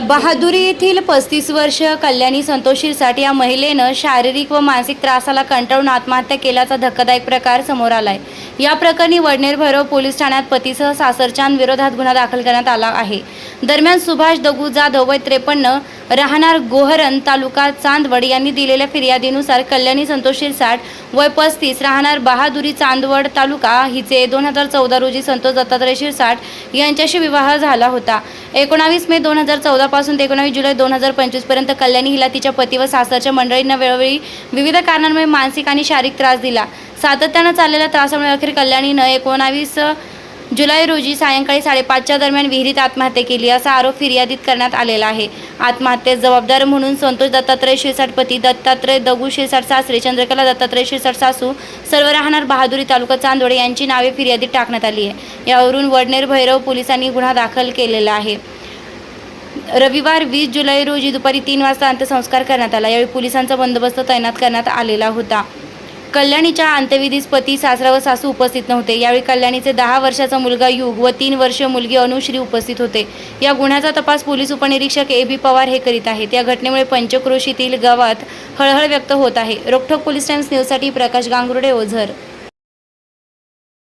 बहादुरी येथील पस्तीस वर्ष कल्याणी संतोष शिरसाट या महिलेनं शारीरिक व मानसिक त्रासाला कंटाळून आत्महत्या केल्याचा धक्कादायक प्रकार समोर आलाय. या प्रकरणी वडनेर भैरव पोलीस ठाण्यात पतीसह सासरच्यान विरोधात गुन्हा दाखल करण्यात आला आहे. दरम्यान सुभाष दगू जाधव वय त्रेपन्न राहणार गोहरन तालुका चांदवड यांनी दिलेल्या फिर्यादीनुसार कल्याणी संतोष शिरसाट वय पस्तीस राहणार बहादुरी चांदवड तालुका हिचे दोन हजार चौदा रोजी संतोष दत्तात्रय शिरसाट यांच्याशी विवाह झाला होता. एकोणावीस मे दोन हजार चौदा पासून ते एकोणावीस जुलै दोन हजार पंचवीसपर्यंत कल्याणी हिला तिच्या पती व सासरच्या मंडळींना वेळोवेळी विविध कारणांमुळे मानसिक आणि शारीरिक त्रास दिला. सातत्यानं चाललेल्या त्रासामुळे अखेर कल्याणीनं एकोणावीस जुलै रोजी सायंकाळी साडेपाचच्या दरम्यान विहिरीत आत्महत्या केली असा आरोप फिर्यादीत करण्यात आलेला आहे. आत्महत्येस जबाबदार म्हणून संतोष दत्तात्रय शिरसाट पती दत्तात्रय दगू शिरसाट सासरे चंद्रकला दत्तात्रय शिरसाट सासू सर्व राहणार बहादुरी तालुका चांदोडे यांची नावे फिर्यादीत टाकण्यात आली आहे. यावरून वडनेर भैरव पोलिसांनी गुन्हा दाखल केलेला आहे. रविवार वीस जुलै रोजी दुपारी तीन वाजता अंत्यसंस्कार करण्यात आला. यावेळी पोलिसांचा बंदोबस्त तैनात करण्यात आलेला होता. कल्याणीच्या अंत्यविधीस पती सासरा व सासू उपस्थित नव्हते. यावेळी कल्याणीचे दहा वर्षाचा मुलगा युग व तीन वर्षीय मुलगी अनुश्री उपस्थित होते. या गुन्ह्याचा तपास पोलीस उपनिरीक्षक ए बी पवार हे करीत आहेत. या घटनेमुळे पंचक्रोशीतील गावात हळहळ व्यक्त होत आहे. रोखोक पोलीस टाइम्स न्यूजसाठी प्रकाश गांगुर्डे ओझर.